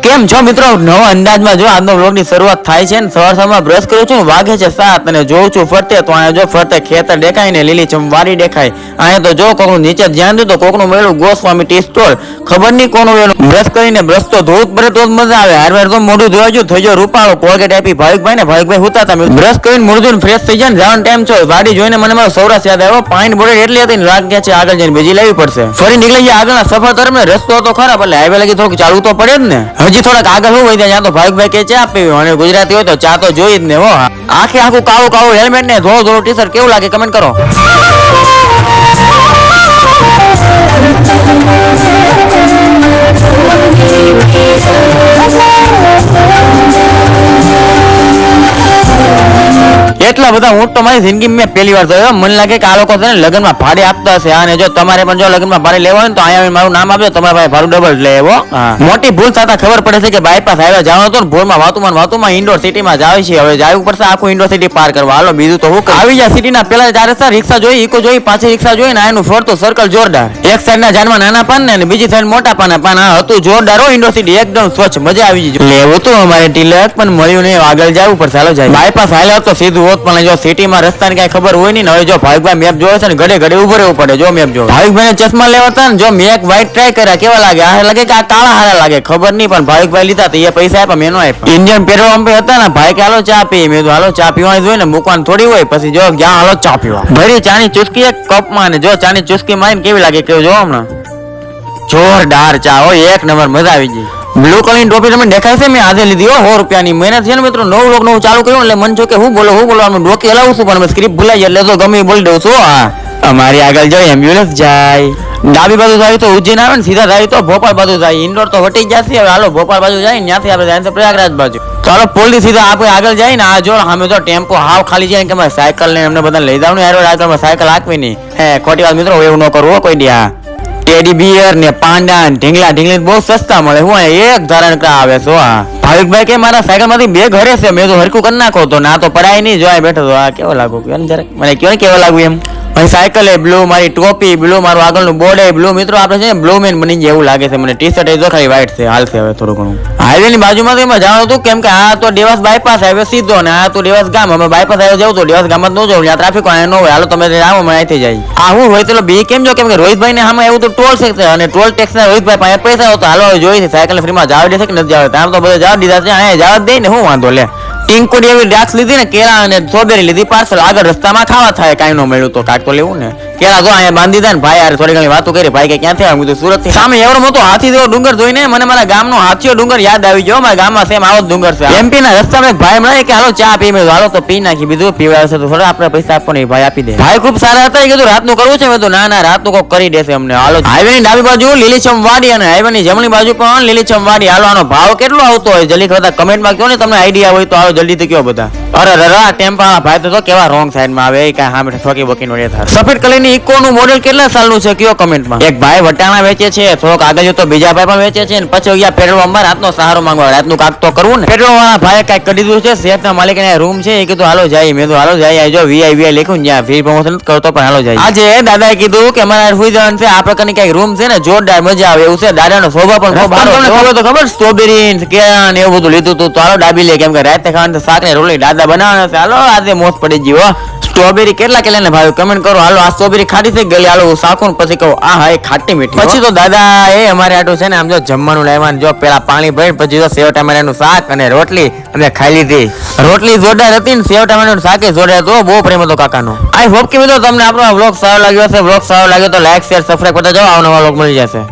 કેમ છો મિત્રો? નવા અંદાજમાં જો આજનો વ્લોગની શરૂઆત થાય છે ને, સવાર સવારમાં બ્રશ કરું છું, વાગે છે સાત અને જોઉં છું ફરતે, તો અહીંયા જો ફરતે ખેતર દેખાય ને, લીલી ચમવારી દેખાય. અહીંયા તો જો કોકનું નીચે ધ્યાન દે, તો કોકનું મેળું ગોસ્વામી ટી સ્ટોલ. ખબર નહીં કોનું વેલું. બ્રશ કરીને બ્રશ તો ધોવું જ પડે, તો જ મજા આવે. હારવાર તો મોઢું ધોવા જો થઈ ગયો રૂપાળો. કોલગેટ આપી ભાવિકભાઈ ને, ભાવિકભાઈ હોતા હતા બ્રશ કરીને મોઢું ધોઈને ફ્રેશ થઈ જાય ને, જવાનો ટાઈમ છો. વાડી જોઈને મને મારો સૌરાષ્ટ્ર યાદ આવ્યો. પાઇન બોર્ડર એટલી હતી ને ગયા છે આગળ જઈને બીજી લેવી પડશે. ફરી નીકળી ગયા આગળના સફર તરફ ને રસ્તો તો ખરાબ, એટલે હાઈવે લગી થોડુંક ચાલવું તો પડે જ ને. હજી થોડાક આગળ હું હોય ત્યાં તો ભાવિકભાઈ કે ચા પીવી અને ગુજરાતી હોય તો ચા તો જોઈ જ ને હો. આખે આખું કાળું કાળું હેલ્મેટ ને ધોળો ધોળો ટી શર્ટ કેવું લાગે? કમેન્ટ કરો. એટલા બધા ઊંટ તો મારી જિંદગી મેં પહેલી વાર જોયો. મને લાગે કે આ લોકો છે ને લગ્નમાં ભાડે આપતા હશે. અને જો તમારે પણ જો લગ્નમાં ભાડે લેવા હોય તો અહીંયા મારું નામ આપજો. તમારા ભાઈ ભાડું ડબલ લેવો મોટી ભૂલ થતા ખબર પડે છે કે બાયપાસ આવ્યા જવાનું હતું ને ભૂલમાં વાતુમાં ને વાતુમાં ઇન્ડોર સિટીમાં જાય છે. હવે જવું પડશે આખું ઇન્ડોર સિટી પાર કરવા. હાલો બીજું તો હું આવી જાય સિટીના પેલા ચાર રસ્તા રિક્ષા જોઈ ઇકો જોઈ પાછી રિક્ષા જોઈ ને એનું ફરતું સર્કલ જોરદાર. એક સાઈડ ના જાનમાં નાના પાન ને બીજી સાઈડ મોટા પાન. પાન આ હતું જોરદાર હો ઇન્ડોર સિટી એકદમ સ્વચ્છ. મજા આવી જઈ લેવું તો અમારે તિલક પણ મળ્યું નહીં. આગળ જવું પડશે. હાલો જાય બાયપાસ હાલે તો સીધું હોત પણ જો સિટીમાં રસ્તાની કઈ ખબર હોય નહીં હવે જો ભાવિકભાઈ મેપ જોયો છે ને ઘડે ઘડે ઊભો રહેવું પડે. જો મેપ જોયો ભાવિકભાઈ ચશ્મા લેવા હતા ને, જો મેં એક વ્હાઈટ ટ્રાય કર્યા, કેવા લાગે? આ લાગે કે આ કાળા હારા લાગે. ખબર નહીં, પણ ભાવિકભાઈ લીધા તો એ પૈસા આપ્યા, મેં આપ્યા. ઇન્ડિયન પેટ્રોલ પંપે હતા ને, ભાઈ કે, હાલો ચા પી મેં હાલો ચા પીવાની જોઈએ ને, મૂકવાની થોડી હોય. પછી જો ગયા, હાલો ચા પીવા. ભરી ચાની ચુસ્કી એક કપમાં ને, જો ચાની ચુસ્કી મારીને કેવી લાગે, કેવું જો હમણાં? જોરદાર ચા હોય એક નંબર, મજા આવી ગઈ. બ્લુ કલરની ટોપી તમને દેખાય છે? મેં આજે લીધી હો રૂપિયાની. મહેનત છે ને મિત્રો, નવું લોક નવું ચાલુ કર્યું એટલે મન છો કે હું બોલો, હું બોલવાનું ડોકી હલાવું છું, પણ સ્ક્રિપ્ટ ભૂલાઈ એટલે તો ગમે બોલી દઉં છું, હા અમારી આગળ જાય એમ્બ્યુલન્સ જાય. ડાબી બાજુ જાય તો ઉજ્જૈન આવે ને, સીધા જાય તો ભોપાલ બાજુ જાય ઇન્ડોર તો હટી જશે હવે હાલો ભોપાલ બાજુ જાય ત્યાંથી આપણે જાય પ્રયાગરાજ બાજુ. ચાલો પોલથી સીધા આપણે આગળ જાય ને, આ જો અમે તો ટેમ્પો હાવ ખાલી જાય કે સાયકલ ને એમને બધા લઈ જાવ ને, યાર સાયકલ આપવી નહીં. હે, ખોટી વાત મિત્રો એવું ન કરવું કોઈ દી ટેડી બિયર ને પાંડા ને ઢીંગલા, ઢીંગલી બહુ સસ્તા મળે. હું એક ધારણ કા આવે છો આ ભાવિકભાઈ કે મારા સાયકલમાંથી બે ઘરે છે, મેં તો હરકું કરી નાખો તો. ના, તો પડાય નહીં જોવાય બેઠો તો. આ કેવો લાગુ કયો ને જરાક મને કયો કેવો લાગુ એમ? મારી સાયકલ એ બ્લુ મારી ટોપી બ્લુ મારું આગળનું બોર્ડ એ બ્લુ મિત્રો, આપણે છે બ્લુ મેન બની જાય એવું લાગે છે. મને ટી શર્ટ એ તો ખાલી વ્હાઈટ છે. હાલશે હવે થોડું ઘણું. હાઈવે ની બાજુમાં તો એમાં જવાનું હતું કેમ કે આ તો દેવાસ બાયપાસ હાઈવે સીધો ને આ તો દેવાસ ગામ. અમે બાયપાસ હાઈવે જવું તો દેવાસ ગામ જ ન જવું, ત્યાં ટ્રાફિક હોય ન હોય. હાલો, તમે આવો મને અહીંથી જાય આ હું હોય તો બી કેમ જો, કેમ કે રોહિતભાઈ ને આમાં એવું તો ટોલ છે અને ટોલ ટેક્સ ના રોહિતભાઈ પાસે પૈસા હોય તો હાલો જોઈએ જોઈ છે, સાયકલ ફ્રીમાં જવા દેશે કે નથી જવા? આમ તો બધા જવા દીધા છે, અહીંયા જવા દે ને, હું વાંધો લે. ટીંકોડી એવી ડ્રાક્સ લીધી ને, કેળા અને સ્ટ્રોબેરી લીધી, પાર્સલ આગળ રસ્તામાં ખાવા થાય, કાંઈ ન મળ્યું તો કાંઈક લેવું ને. કેળા જો અહીંયા બાંધી દીધા ને? ભાઈ યાર થોડી ઘણી વાતો કરી. ભાઈ કે ક્યાંથી આવ્યું તો સુરતથી. સામે એવડો મોટો હાથી જેવો ડુંગર જોઈને મને મારા ગામનો હાથીઓ ડુંગર યાદ આવી ગયો. મારા ગામમાં સેમ આવો ડુંગર છે. એમપી ના રસ્તામાં એક ભાઈ મળે કે હાલો ચા પી. મેં હાલો તો પી નાખી. બીજું પીવડાવશે તો થોડા આપણે પૈસા આપો નહીં ભાઈ આપી દે. ભાઈ ખૂબ સારા હતા. એ કીધું રાતનું કરવું છે? મેં તો ના ના રાતનું કોક કરી દેશે અમને. હાલો. હાઈવે ની ડાબી બાજુ લીલીછમ વાડી અને હાઈવે ની જમણી બાજુ પણ લીલીછમ વાડી. હાલો આનો ભાવ કેટલો આવતો હોય? જલ્દી બધા કમેન્ટમાં કહો ને તમને આઈડિયા હોય તો હાલો જલ્દી થી કહો બધા. અરે રરા ટેમ્પાળા ભાઈ તો કેવા રોંગ સાઈડમાં આવે એ કાંઈ સામે ઠોકી બોકી નો થાય સફેદ કલરની ઇકો નું મોડેલ કેટલા સાલનું છે કયો કમેન્ટમાં એક ભાઈ વટાણા વેચે છે થોડોક આગળ જતો બીજા ભાઈ પણ વેચે છે ને પછી ગયા પેટ્રોલ પંપમાં રાતનો સહારો માંગવા રાતનું કાક તો કરવું ને. પેટ્રોલ વાળા ભાઈ કાંઈક કરી દીધું છે શેઠના ના માલિક રૂમ છે એ કીધું હાલો જાય. મેં તો હાલો જાય જો વીઆઈ વીઆઈ લખ્યું જ્યાં ફ્રી પ્રમોશન કરતો પણ હાલો જાય. આજે દાદાએ કીધું કે મારા સુઈ જવાનું છે આ પ્રકારની કંઈક રૂમ છે ને જોરદાર મજા આવે એવું છે. દાદાનો શોભા પણ ખૂબ સારો તો ખબર સ્ટ્રોબેરી કેળા ને એવું બધું લીધું હતું તો હાલો ડાબી લે કેમ કે રાતે ખાવાનું તો શાક ને રોટલી દાદા બનાવવાના છે. હાલો આજે મોત પડી જીવો સ્ટ્રોબેરી કેટલા કેટલા ને ભાઈ કમેન્ટ કરો. હાલો આ સ્ટ્રોબેરી ખાટી થઈ ગયેલી. હાલો સાકું પછી કહું આ હા એ ખાટી મીઠી પછી તો દાદા એ અમારે આટલું છે ને આમ જો જમવાનું લેવાનું જો પેલા પાણી ભરી પછી તો સેવ ટામેટાનું શાક અને રોટલી અમે ખાઈ લીધી. રોટલી જોરદાર હતી ને સેવ ટામેટાનું શાક જોરદાર હતો બહુ પ્રેમ હતો કાકાનો. આઈ હોપ કે મિત્રો તમને આપણો વ્લોગ સારો લાગ્યો હશે. વ્લોગ સારો લાગ્યો તો લાઈક શેર સબસ્ક્રાઈબ કરતા જાઓ. આવનો વ્લોગ મળી જશે.